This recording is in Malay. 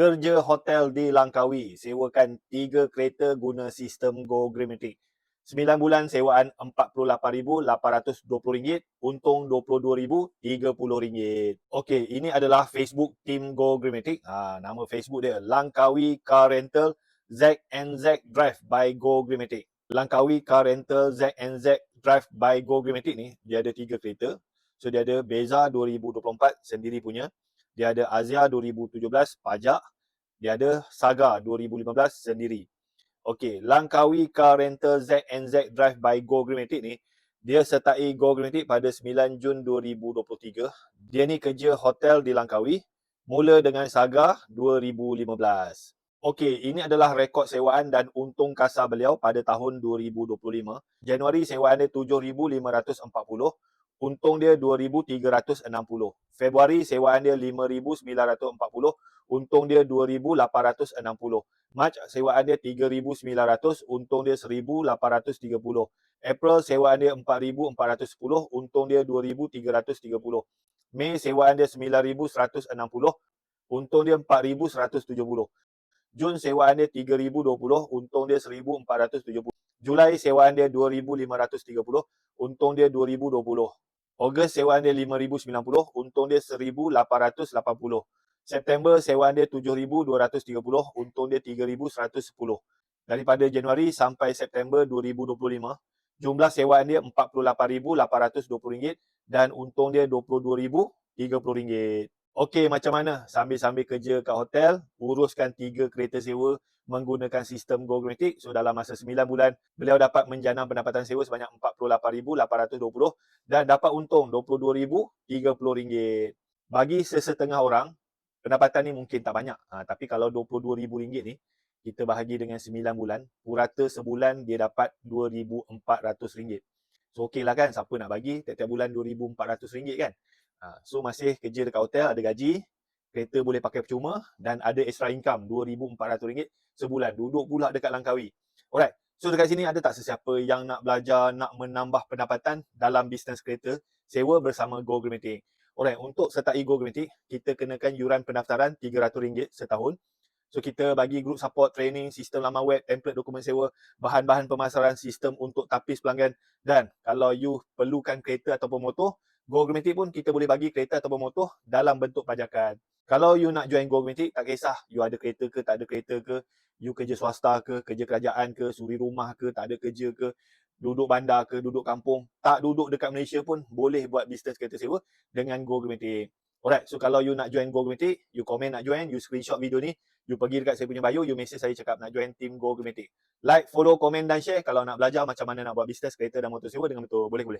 Kerja hotel di Langkawi. Sewakan 3 kereta guna sistem Go Greenmatic. 9 bulan sewaan RM48,820. Untung RM22,030. Okey, ini adalah Facebook Team Go Greenmatic. Ha, nama Facebook dia Langkawi Car Rental ZNZ Drive by Go Greenmatic. Langkawi Car Rental ZNZ Drive by Go Greenmatic ni, dia ada 3 kereta. So dia ada Beza 2024 sendiri punya. Dia ada Azia 2017 pajak. Dia ada Saga 2015 sendiri. Okey, Langkawi Car Rental ZNZ Drive by Go Greenmatic ni, dia sertai Go Greenmatic pada 9 Jun 2023. Dia ni kerja hotel di Langkawi. Mula dengan Saga 2015. Okey, ini adalah rekod sewaan dan untung kasar beliau pada tahun 2025. Januari sewaan dia 7,540. Untung dia 2,360. Februari sewaan dia 5,940. Untung dia 2,860. Mac sewaan dia 3,900. Untung dia 1,830. April sewaan dia 4,410. Untung dia 2,330. Mei sewaan dia 9,160. Untung dia 4,170. Jun sewaan dia 3,020. Untung dia 1,470. Julai sewaan dia 2,530. Untung dia 2,020. Ogos sewaan dia 5,090, untung dia 1,880. September sewaan dia 7,230, untung dia 3,110. Daripada Januari sampai September 2025, jumlah sewaan dia RM48,820 dan untung dia RM22,030. Okey, macam mana sambil-sambil kerja kat hotel, uruskan tiga kereta sewa menggunakan sistem GoGramatic. So dalam masa 9 bulan, beliau dapat menjanam pendapatan sewa sebanyak RM48,820 dan dapat untung RM22,030. Bagi sesetengah orang, pendapatan ni mungkin tak banyak. Ha, tapi kalau RM22,000 ni, kita bahagi dengan 9 bulan, purata sebulan dia dapat RM2,400. So okey lah kan, siapa nak bagi tiap-tiap bulan RM2,400 kan? Ha, so masih kerja dekat hotel, ada gaji, kereta boleh pakai percuma dan ada extra income RM2,400 sebulan. Duduk pula dekat Langkawi. Alright. So dekat sini ada tak sesiapa yang nak belajar, nak menambah pendapatan dalam bisnes kereta sewa bersama Go Gramatic? Alright, untuk sertai Go Gramatic, kita kenakan yuran pendaftaran RM300 setahun. So kita bagi group support training, sistem laman web, template dokumen sewa, bahan-bahan pemasaran, sistem untuk tapis pelanggan dan kalau you perlukan kereta ataupun motor, Go pun kita boleh bagi kereta ataupun motor dalam bentuk pajakan. Kalau you nak join Go tak kisah you ada kereta ke, tak ada kereta ke, you kerja swasta ke, kerja kerajaan ke, suri rumah ke, tak ada kerja ke, duduk bandar ke, duduk kampung, tak duduk dekat Malaysia pun boleh buat bisnes kereta sewa dengan Go. Alright, so kalau you nak join Go you komen nak join, you screenshot video ni, you pergi dekat saya punya bio, you message saya cakap nak join team Go. Like, follow, komen dan share kalau nak belajar macam mana nak buat bisnes kereta dan motor sewa dengan betul. Boleh-boleh.